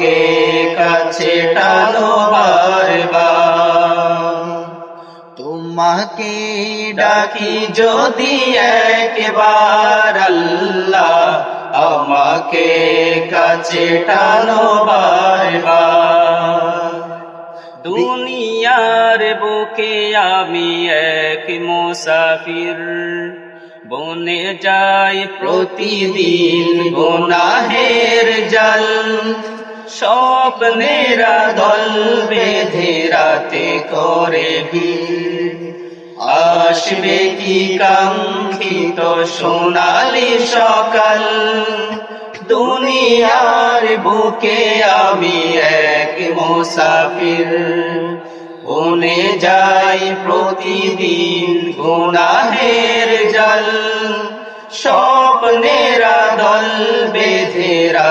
আমাকে কাছে টানো বারবার। তোমাকে ডাকি যদি একবার আল্লাহ আমাকে কাছে টানো বারবার। দুনিয়ার বুকে আমি এক মুসাফির, বনে যাই প্রতিদিন গোনাহের জল। স্বপ্নেরা দল বেঁধে রাতে করে আসবে কি কাঙ্ক্ষিত সোনালি সকাল? দুনিয়ার বুকে আমি এক মুসাফির। বনে যাই প্রতিদিন গুনাহের জল। স্বপ্নেরা দল বেঁধে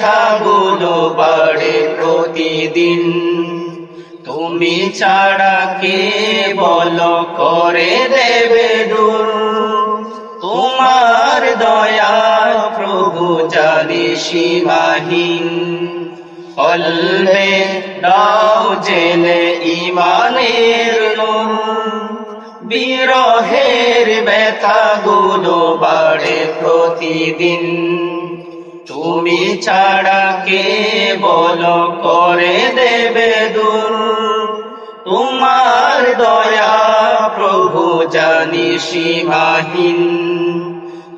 ব্যথা গুলো বাড়ে প্রতিদিন। তুমি ছাড়া কে বল করে দেবে দূর? তোমার দয়া প্রভু জানি সীমাহীন। ফলবে দাও জেনে ইমানের নূর। বিরহের ব্যথা গুলো বাড়ে প্রতিদিন। তুমি ছাড়া কে বল করে দেবে দূর? তোমার দয়া প্রভু জানি সীমাহীন।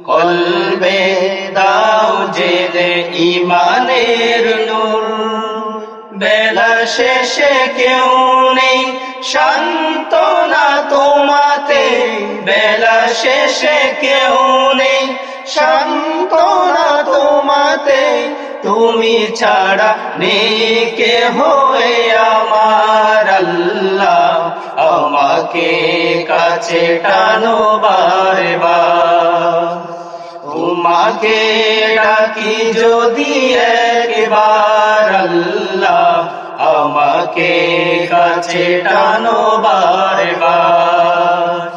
কলবে দাও যে ইমানের নূর। বেলা শেষে কেউ নেই শান্তনা তোমাতে। বেলা শেষে কেউ নেই শান্তনা তোমাতে তুমি ছাড়া নেই কে হয়ে আমার আল্লাহ। আমাকে কাছে টানো বারবার। তোমাকে ডাকি যদি একবার আল্লাহ। আমাকে কাছে টানো বারবার।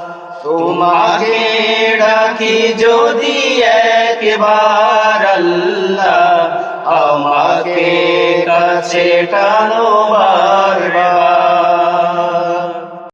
তোমাকে ডাকি যদি একবার আল্লাহ। কাছে টানো